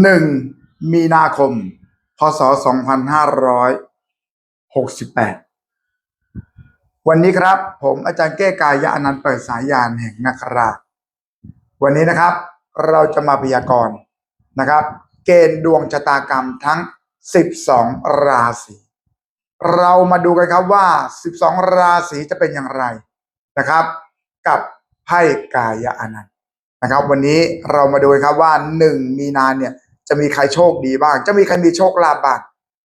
หนึ่งมีนาคม พศสองพันห้าร้อยหกสิบแปดวันนี้ครับ ผมอาจารย์เก้กายะอนันต์เปิดสายยานแห่งนักราชวันนี้นะครับ เราจะมาพยากรณ์นะครับ เกณฑ์ดวงชะตากรรมทั้ง 12 ราศีเรามาดูกันครับว่า 12 ราศีจะเป็นอย่างไรนะครับ กับไพ่กายะอนันต์ นะครับ วันนี้เรามาดูครับว่า1มีนาเนี่ยจะมีใครโชคดีบ้าง จะมีใครมีโชคลาภบ้าง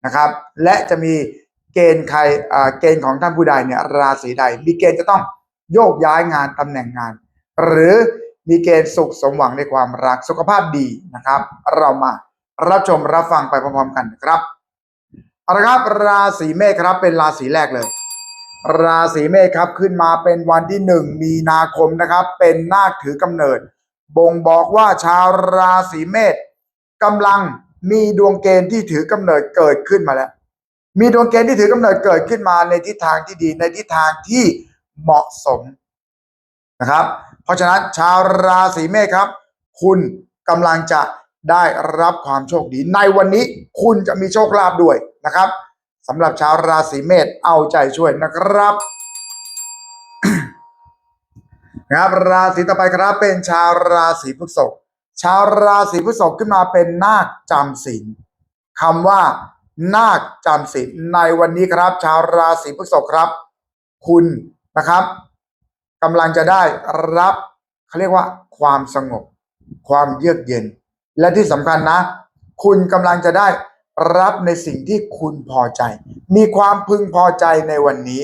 นะครับ และจะมีเกณฑ์ใครเกณฑ์ของท่านผู้ใดเนี่ยราศีใด มีเกณฑ์จะต้องโยกย้ายงานตำแหน่งงาน หรือมีเกณฑ์สุขสมหวังในความรักสุขภาพดีนะครับ เรามารับชมรับฟังไปพร้อมๆกันครับเอาละครับราศีเมษครับเป็นราศีแรกเลย ราศีเมษครับขึ้นมาเป็นวันที่หนึ่งมีนาคมนะครับ เป็นนาคถือกำเนิด บ่งบอกว่าชาวราศีเมษกำลังมีดวงเกณฑ์ที่ถือกำเนิดเกิดขึ้นมาแล้ว มีดวงเกณฑ์ที่ถือกำเนิดเกิดขึ้นมาในทิศทางที่ดีในทิศทางที่เหมาะสมนะครับ เพราะฉะนั้นชาวราศีเมษครับ คุณกำลังจะได้รับความโชคดี ในวันนี้คุณจะมีโชคลาภด้วยนะครับสำหรับชาวราศีเมษเอาใจช่วยนะครับ นะครับราศีต่อไปครับเป็นชาวราศีพฤษภชาวราศีพฤษภขึ้นมาเป็นนาคจำศีลคำว่านาคจำศีลในวันนี้ครับ ชาวราศีพฤษภครับ คุณนะครับกำลังจะได้รับเขาเรียกว่า ความสงบ ความเยือกเย็น และที่สำคัญนะ คุณกำลังจะได้รับในสิ่งที่คุณพอใจ มีความพึงพอใจในวันนี้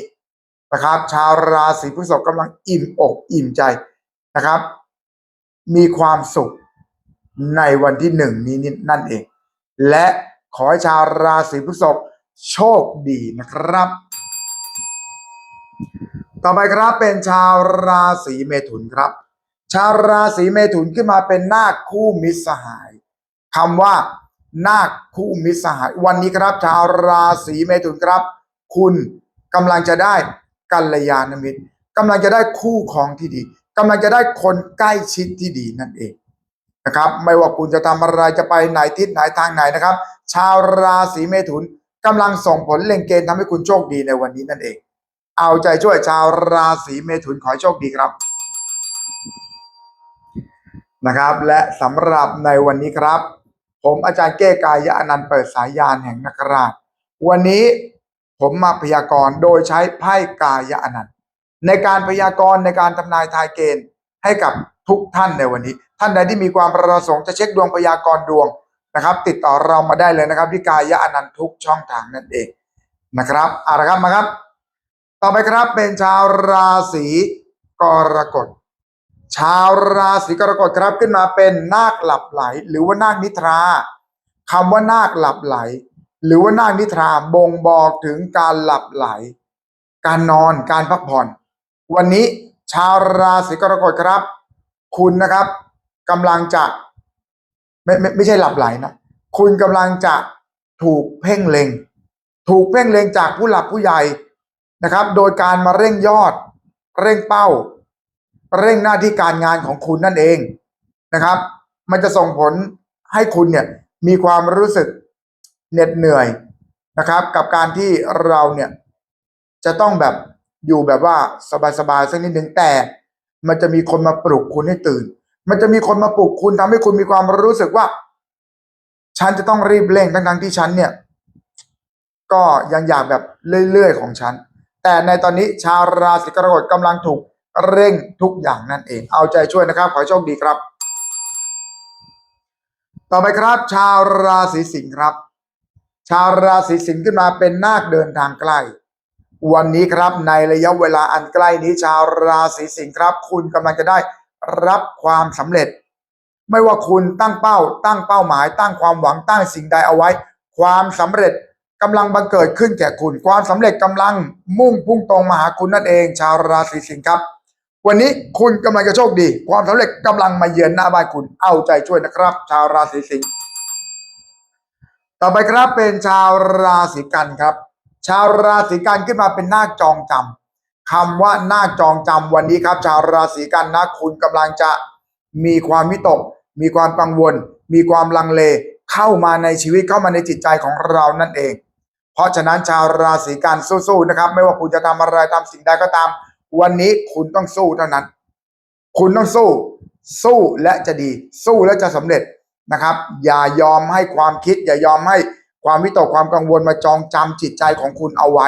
นะครับ ชาวราศีพฤษภกำลังอิ่มอกอิ่มใจนะครับ มีความสุขในวันที่หนึ่งนี้นั่นเอง และขอให้ชาวราศีพฤษภโชคดีนะครับ ต่อไปครับเป็นชาวราศีเมถุนครับ ชาวราศีเมถุนขึ้นมาเป็นนาคคู่มิตรสหายคำว่านาคคู่มิตรสหาย วันนี้ครับ ชาวราศีเมถุนครับ คุณกำลังจะได้ กัลยาณมิตรกำลังจะได้คู่ครองที่ดีกำลังจะได้คนใกล้ชิดที่ดีนั่นเองนะครับ ไม่ว่าคุณจะทำอะไรจะไปไหนทิศไหนทางไหนนะครับ ชาวราศีเมถุนกำลังส่งผลเล็งเกณฑ์ทำให้คุณโชคดีในวันนี้นั่นเอง เอาใจช่วยชาวราศีเมถุนขอโชคดีครับนะครับ และสำหรับในวันนี้ครับ ผมอาจารย์เก้กายะอนันต์เปิดสายยานแห่งนักราช วันนี้ ผมมาพยากรณ์โดยใช้ไพ่กายะอนันต์ในการพยากรณ์ในการทำนายทายเกณฑ์ให้กับทุกท่านในวันนี้ ท่านใดที่มีความประสงค์จะเช็คดวงพยากรณ์ดวงนะครับ ติดต่อเรามาได้เลยนะครับที่กายะอนันต์ทุกช่องทางนั่นเองนะครับเอาละครับมาครับ ต่อไปครับเป็นชาวราศีกรกฎชาวราศีกรกฎครับขึ้นมาเป็นนาคหลับไหล หรือว่านาคนิทราคำว่านาคหลับไหล หรือว่านาคนิทราบ่งบอกถึงการหลับไหล การนอนการพักผ่อน วันนี้ชาวราศีกรกฎครับ คุณนะครับกำลังจะไม่ไม่ไม่ใช่หลับไหลนะคุณกำลังจะถูกเพ่งเล็ง ถูกเพ่งเล็งจากผู้หลักผู้ใหญ่นะครับ โดยการมาเร่งยอด เร่งเป้า เร่งหน้าที่การงานของคุณนั่นเองนะครับ มันจะส่งผลให้คุณเนี่ยมีความรู้สึก เหน็ดเหนื่อยนะครับ กับการที่เราเนี่ยจะต้องแบบอยู่แบบว่าสบายๆสักนิดหนึ่งแต่มันจะมีคนมาปลุกคุณให้ตื่น มันจะมีคนมาปลุกคุณทำให้คุณมีความรู้สึกว่า ฉันจะต้องรีบเร่งทั้งๆที่ฉันเนี่ย ก็ยังอยากแบบเรื่อยๆของฉัน แต่ในตอนนี้ชาวราศีกรกฎกำลังถูกเร่งทุกอย่างนั่นเอง เอาใจช่วยนะครับ ขอโชคดีครับ ต่อไปครับ ชาวราศีสิงห์ครับ ชาวราศีสิงห์ขึ้นมาเป็นนาคเดินทางใกล้ วันนี้ครับในระยะเวลาอันใกล้นี้ชาวราศีสิงห์ครับ คุณกำลังจะได้รับความสำเร็จ ไม่ว่าคุณตั้งเป้า ตั้งเป้าหมาย ตั้งความหวังตั้งสิ่งใดเอาไว้ ความสำเร็จกำลังบังเกิดขึ้นแก่คุณ ความสำเร็จกำลังมุ่งพุ่งตรงมาหาคุณนั่นเอง ชาวราศีสิงห์ครับ วันนี้คุณกำลังจะโชคดี ความสำเร็จกำลังมาเยือนหน้าบ้านคุณเอาใจช่วยนะครับ ชาวราศีสิงห์ ต่อไปครับเป็นชาวราศีกันครับ ชาวราศีกันขึ้นมาเป็นนาคจองจำคำว่านาคจองจำวันนี้ครับ ชาวราศีกันนะคุณกำลังจะมีความวิตก มีความกังวล มีความลังเลเข้ามาในชีวิตเข้ามาในจิตใจของเรานั่นเอง เพราะฉะนั้นชาวราศีกันสู้ๆนะครับ ไม่ว่าคุณจะทำอะไรทำสิ่งใดก็ตาม วันนี้คุณต้องสู้เท่านั้น คุณต้องสู้ สู้และจะดี สู้และจะสำเร็จ นะครับ อย่ายอมให้ความคิด อย่ายอมให้ความวิตกความกังวลมาจองจำจิตใจของคุณเอาไว้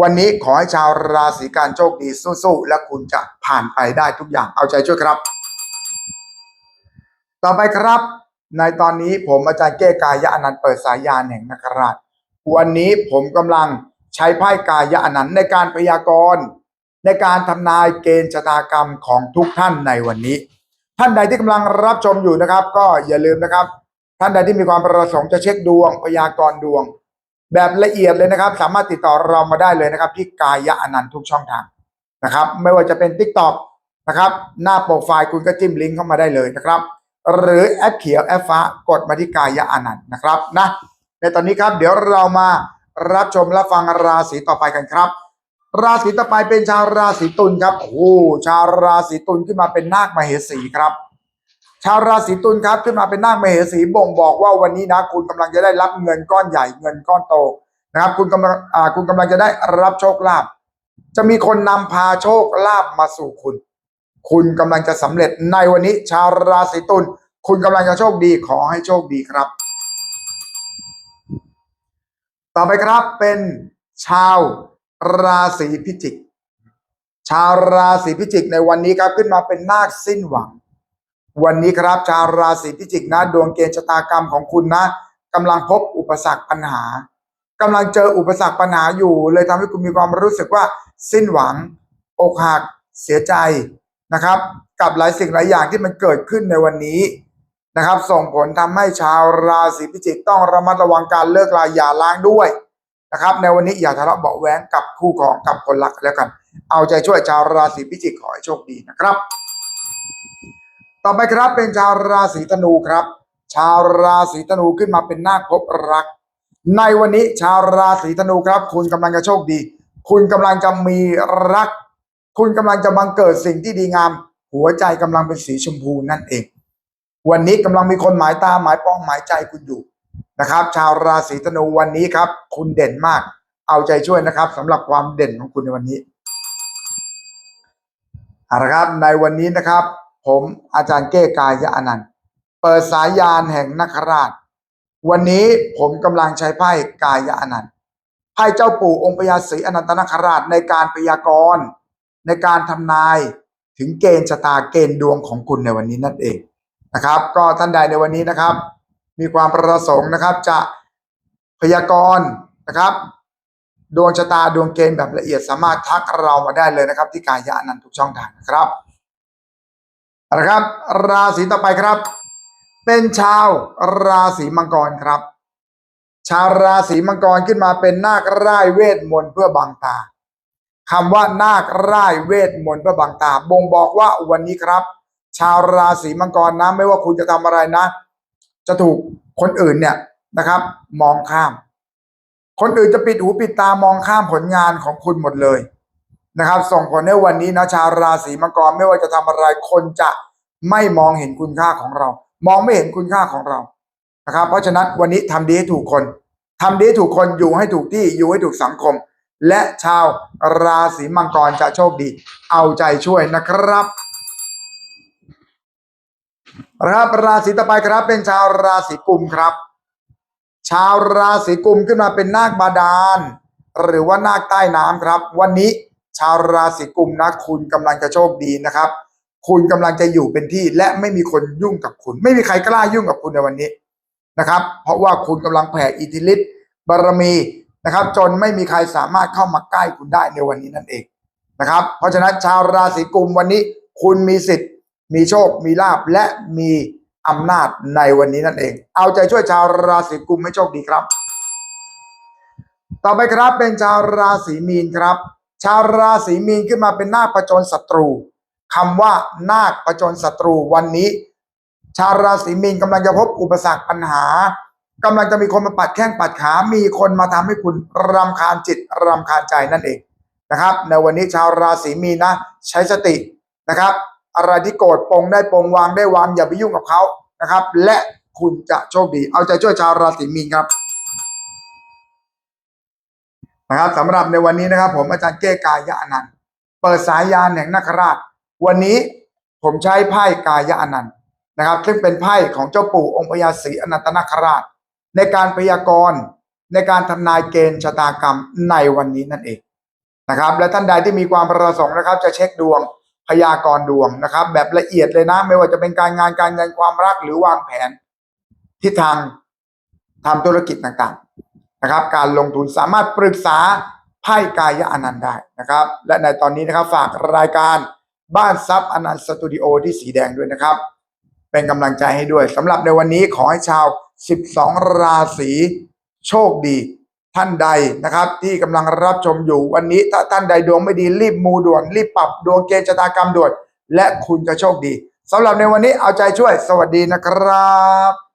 วันนี้ขอให้ชาวราศีกันโชคดีสู้ๆและคุณจะผ่านไปได้ทุกอย่างเอาใจช่วยครับ ต่อไปครับ ในตอนนี้ผมอาจารย์เก้กายะอนันต์เปิดสายยานแห่งนักราชวันนี้ผมกำลังใช้ไพ่กายะอนันต์ในการพยากรณ์ ในการทำนายเกณฑ์ชะตากรรมของทุกท่านในวันนี้ ท่านใดที่กำลังรับชมอยู่นะครับ ก็อย่าลืมนะครับ ท่านใดที่มีความประสงค์จะเช็คดวงพยากรณ์ดวง แบบละเอียดเลยนะครับ สามารถติดต่อเรามาได้เลยนะครับ ที่กายะอนันต์ทุกช่องทางนะครับ ไม่ว่าจะเป็น t ิ k t o k นะครับ หน้าโปรไฟล์คุณก็จิ้มลิงก์เข้ามาได้เลยนะครับ หรือแอปเขียวแอปฟ้ากดมาที่กายะอนันต์นะครับนะในตอนนี้ครับเดี๋ยวเรามารับชมและฟังราศีต่อไปกันครับ ราศีต่อไปเป็นชาวราศีตุลครับโอ้ชาวราศีตุลขึ้นมาเป็นนาคมเหสีครับ ชาวราศีตุลครับขึ้นมาเป็นนาคมเหสีบ่งบอกว่าวันนี้นะคุณกำลังจะได้รับเงินก้อนใหญ่เงินก้อนโตนะครับ คุณกำลังอ่าคุณกำลังจะได้รับโชคลาภจะมีคนนำพาโชคลาภมาสู่คุณ คุณกำลังจะสำเร็จในวันนี้ ชาวราศีตุลคุณกำลังจะโชคดีขอให้โชคดีครับ ต่อไปครับเป็นชาว ราศีพิจิก ชาวราศีพิจิกในวันนี้ครับขึ้นมาเป็นนาคสิ้นหวัง วันนี้ครับชาวราศีพิจิกนะ ดวงเกณฑ์ชะตากรรมของคุณนะกำลังพบอุปสรรคปัญหากำลังเจออุปสรรคปัญหาอยู่ เลยทำให้คุณมีความรู้สึกว่าสิ้นหวัง อกหักเสียใจนะครับ กับหลายสิ่งหลายอย่างที่มันเกิดขึ้นในวันนี้นะครับ ส่งผลทำให้ชาวราศีพิจิกต้องระมัดระวังการเลิกลาอย่าล้างด้วย นะครับ ในวันนี้อย่าทะเลาะเบาะแว้งกับคู่ครองกับคนรักแล้วกัน เอาใจช่วยชาวราศีพิจิกขอให้โชคดีนะครับ ต่อไปครับเป็นชาวราศีธนูครับ ชาวราศีธนูขึ้นมาเป็นนาคพบรัก ในวันนี้ชาวราศีธนูครับ คุณกำลังจะโชคดี คุณกำลังจะมีรัก คุณกำลังจะบังเกิดสิ่งที่ดีงาม หัวใจกำลังเป็นสีชมพูนั่นเอง วันนี้กำลังมีคนหมายตาหมายป้องหมายใจคุณอยู่ นะครับ ชาวราศีธนูวันนี้ครับ คุณเด่นมาก เอาใจช่วยนะครับสำหรับความเด่นของคุณในวันนี้เอาละครับในวันนี้นะครับ ผมอาจารย์เก้กายะอนันต์เปิดสายยานแห่งนักราช วันนี้ผมกำลังใช้ไพ่กายะอนันต์ไพ่เจ้าปู่องค์พญาศรีอนันตนาคราชในการพยากรณ์ในการทำนายถึงเกณฑ์ชะตาเกณฑ์ดวงของคุณในวันนี้นั่นเองนะครับ ก็ท่านใดในวันนี้นะครับ มีความประสงค์นะครับ จะพยากรณ์นะครับ ดวงชะตาดวงเกณฑ์แบบละเอียดสามารถทักเรามาได้เลยนะครับ ที่กายะนันทุกช่องทางนะครับเอาละครับ ราศีต่อไปครับ เป็นชาวราศีมังกรครับ ชาวราศีมังกรขึ้นมาเป็นนาคร่ายเวทมนต์เพื่อบังตาคำว่านาคร่ายเวทมนต์เพื่อบังตา บ่งบอกว่าวันนี้ครับ ชาวราศีมังกรนะไม่ว่าคุณจะทำอะไรนะ จะถูกคนอื่นเนี่ยนะครับ มองข้าม คนอื่นจะปิดหูปิดตามองข้ามผลงานของคุณหมดเลยนะครับ ส่งผลให้วันนี้นะชาวราศีมังกรไม่ว่าจะทำอะไรคนจะไม่มองเห็นคุณค่าของเรา มองไม่เห็นคุณค่าของเรานะครับ เพราะฉะนั้นวันนี้ทำดีให้ถูกคนทำดีให้ถูกคนอยู่ให้ถูกที่อยู่ให้ถูกสังคม และชาวราศีมังกรจะโชคดี เอาใจช่วยนะครับ นะครับราศีต่อไปครับเป็นชาวราศีกุมครับ ชาวราศีกุมขึ้นมาเป็นนาคบาดาล หรือว่านาคใต้น้ำครับ วันนี้ชาวราศีกุมนะคุณกำลังจะโชคดีนะครับ คุณกำลังจะอยู่เป็นที่และไม่มีคนยุ่งกับคุณ ไม่มีใครกล้ายุ่งกับคุณในวันนี้นะครับ เพราะว่าคุณกำลังแผ่อิทธิฤทธิ์บารมีนะครับ จนไม่มีใครสามารถเข้ามาใกล้คุณได้ในวันนี้นั่นเองนะครับ เพราะฉะนั้นชาวราศีกุมวันนี้คุณมีสิทธิ์ มีโชค มีลาบและมีอำนาจในวันนี้นั่นเอง เอาใจช่วยชาวราศีกุมให้โชคดีครับ ต่อไปครับเป็นชาวราศีมีนครับ ชาวราศีมีนขึ้นมาเป็นนาคประจนศัตรูคำว่านาคประจนศัตรูวันนี้ ชาวราศีมีนกำลังจะพบอุปสรรคปัญหากำลังจะมีคนมาปัดแข้งปัดขา มีคนมาทำให้คุณรำคาญจิตรำคาญใจนั่นเองนะครับ ในวันนี้ชาวราศีมีนนะใช้สตินะครับ อะไรที่โกรธปรงได้ปรงวางได้วางอย่าไปยุ่งกับเขานะครับ และคุณจะโชคดี เอาใจช่วยชาวราศีมีนครับนะครับสำหรับในวันนี้นะครับ ผมอาจารย์เก้กายะอนันต์เปิดสายยานแห่งนาคราช วันนี้ผมใช้ไพ่กายะอนันต์นะครับ ซึ่งเป็นไพ่ของเจ้าปู่องค์พญาศรีอนันตนาคราช ในการพยากรณ์ในการทำนายเกณฑ์ชะตากรรมในวันนี้นั่นเองนะครับ และท่านใดที่มีความประสงค์นะครับ จะเช็คดวง พยากรณ์ดวงนะครับ แบบละเอียดเลยนะ ไม่ว่าจะเป็นการงานการเงินความรักหรือวางแผนทิศทางทำธุรกิจต่างๆนะครับ การลงทุนสามารถปรึกษาไพ่กายะอนันต์ได้นะครับ และในตอนนี้นะครับฝากรายการบ้านซับอนันต์สตูดิโอที่สีแดงด้วยนะครับ เป็นกำลังใจให้ด้วยสำหรับในวันนี้ขอให้ชาว 12 ราศีโชคดี ท่านใดนะครับที่กำลังรับชมอยู่วันนี้ถ้าท่านใดดวงไม่ดีรีบมูด่วน รีบปรับดวงเกณฑ์ชะตากรรมด่วน และคุณจะโชคดีสำหรับในวันนี้เอาใจช่วย สวัสดีนะครับ